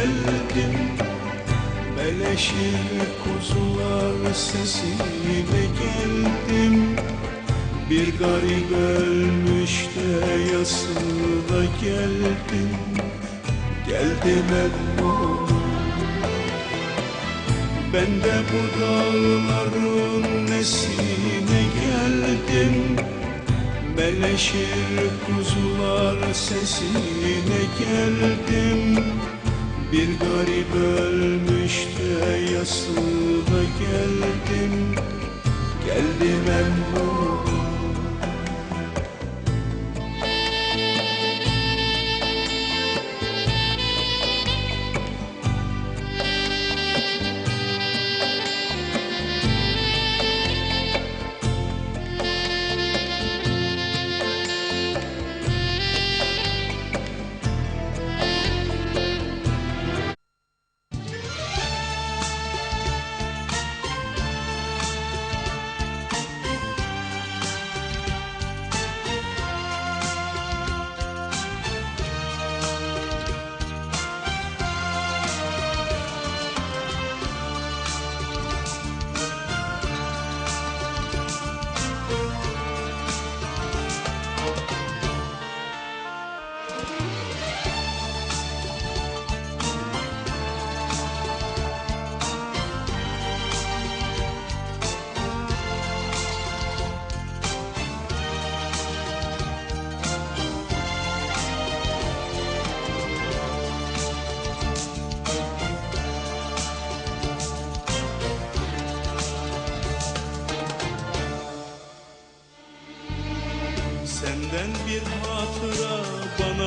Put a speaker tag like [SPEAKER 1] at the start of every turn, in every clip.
[SPEAKER 1] geldim. Beleşir kuzular sesine geldim. Bir garip ölmüş de yasına geldim Geldim emmoğlu ben de bu dağların nesine geldim. Beleşir kuzular sesine geldim Bir garip ölmüş de yasına geldim. Geldim emmoğlu Senden bir hatıra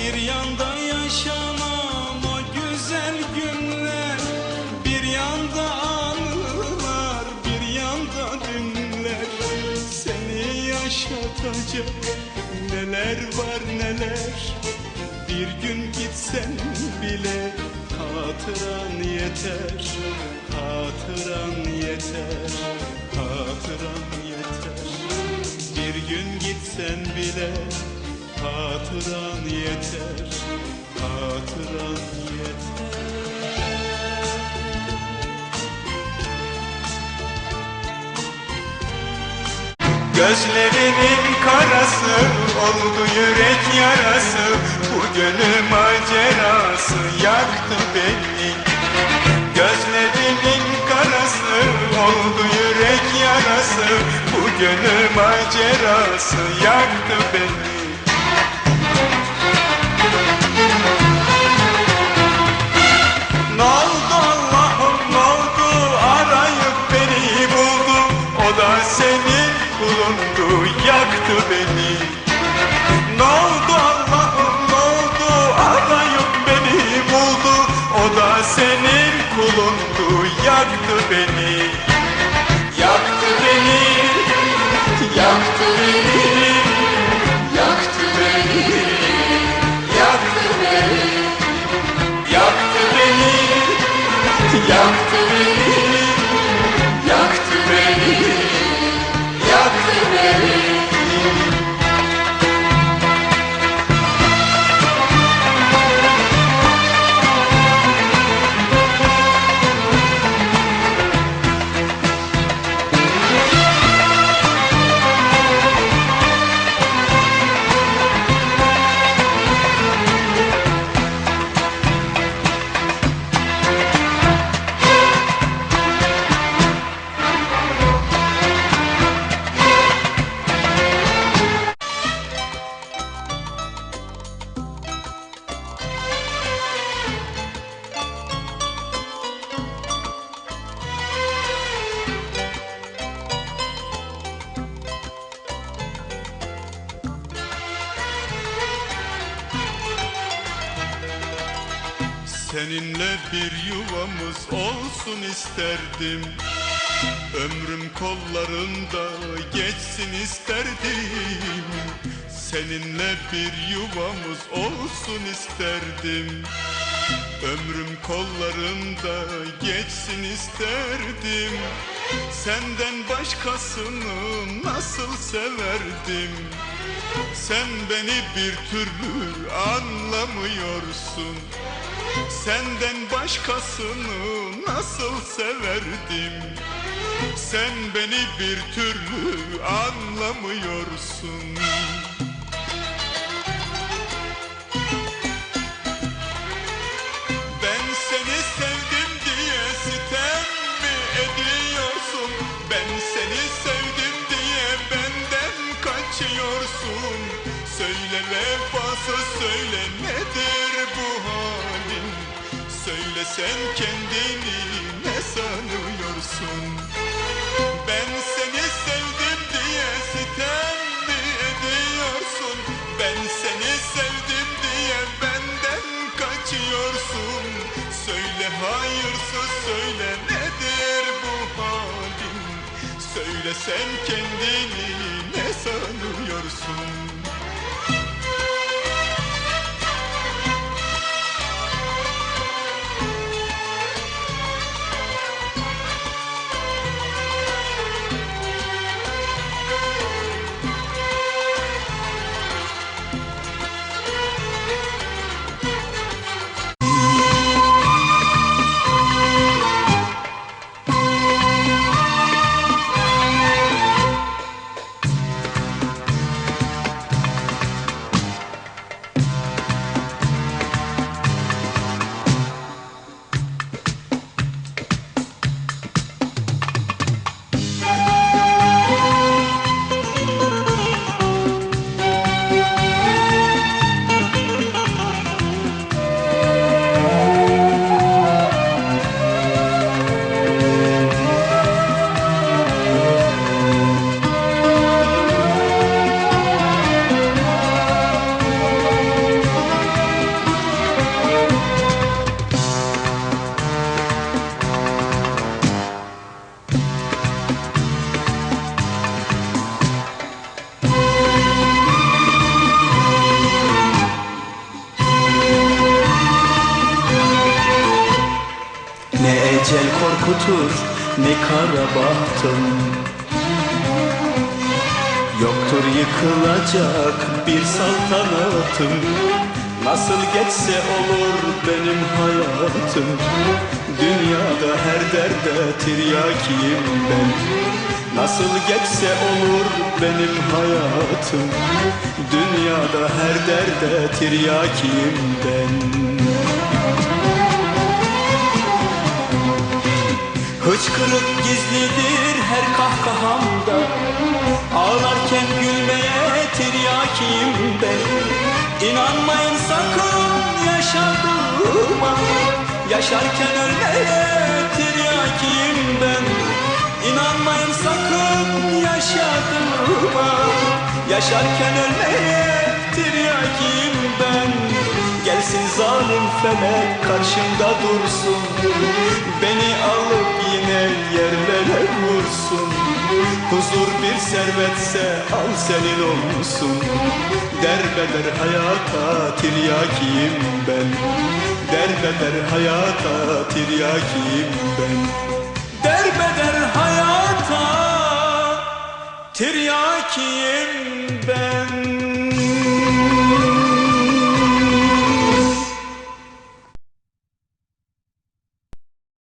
[SPEAKER 1] Bir yanda yaşamam o güzel günler. Bir yanda anılar, bir yanda dünler Seni yaşatacak neler var neler. Bir gün gitsen bile hatıran yeter. Hatıran yeter, hatıran yeter. Bir gün gitsen bile Hatıran yeter, hatıran yeter. Gözlerinin karası oldu yürek yarası Bu gönül macerası yaktı beni. Gözlerinin karası oldu yürek yarası Bu gönül macerası yaktı beni yaktı beni. Ne oldu Allah'ım ne oldu? Arayıp beni buldu. O da senin kulundu. Yaktı beni. Yaktı beni. Yaktı beni. Yaktı beni. Yaktı beni, yaktı beni, Seninle bir yuvamız olsun isterdim. Ömrüm kollarında geçsin isterdim. Seninle bir yuvamız olsun isterdim. Ömrüm kollarında geçsin isterdim. Senden başkasını nasıl severdim? Sen beni bir türlü anlamıyorsun Senden başkasını nasıl severdim Sen beni bir türlü anlamıyorsun Ben seni sevdim diye sitem mi ediyorsun? Ben seni sevdim diye benden kaçıyorsun. Söyle vefasız söyle nedir sen kendini ne sanıyorsun? Ben seni sevdim diye sitem mi ediyorsun? Ben seni sevdim diye benden kaçıyorsun. Söyle hayırsız söyle nedir bu halin? Söyle sen kendini ne sanıyorsun?
[SPEAKER 2] Ecel korkutur ne kara bahtım. Yoktur yıkılacak bir saltanatım. Nasıl geçse olur benim hayatım. Dünyada her derde tiryakiyim ben. Nasıl geçse olur benim hayatım. Dünyada her derde tiryakiyim ben Hıçkırık gizlidir her kahkahamda. Ağlarken gülmeye tiryakiyim ben. İnanmayın sakın yaşadığıma. Yaşarken ölmeye tiryakiyim ben. İnanmayın sakın yaşadığıma. Yaşarken ölmeye felek karşımda dursun. Beni alıp yine yerlere vursun. Huzur bir servetse al senin olsun. Derbeder hayata tiryakiyim ben. Derbeder hayata tiryakiyim ben. Derbeder hayata tiryakiyim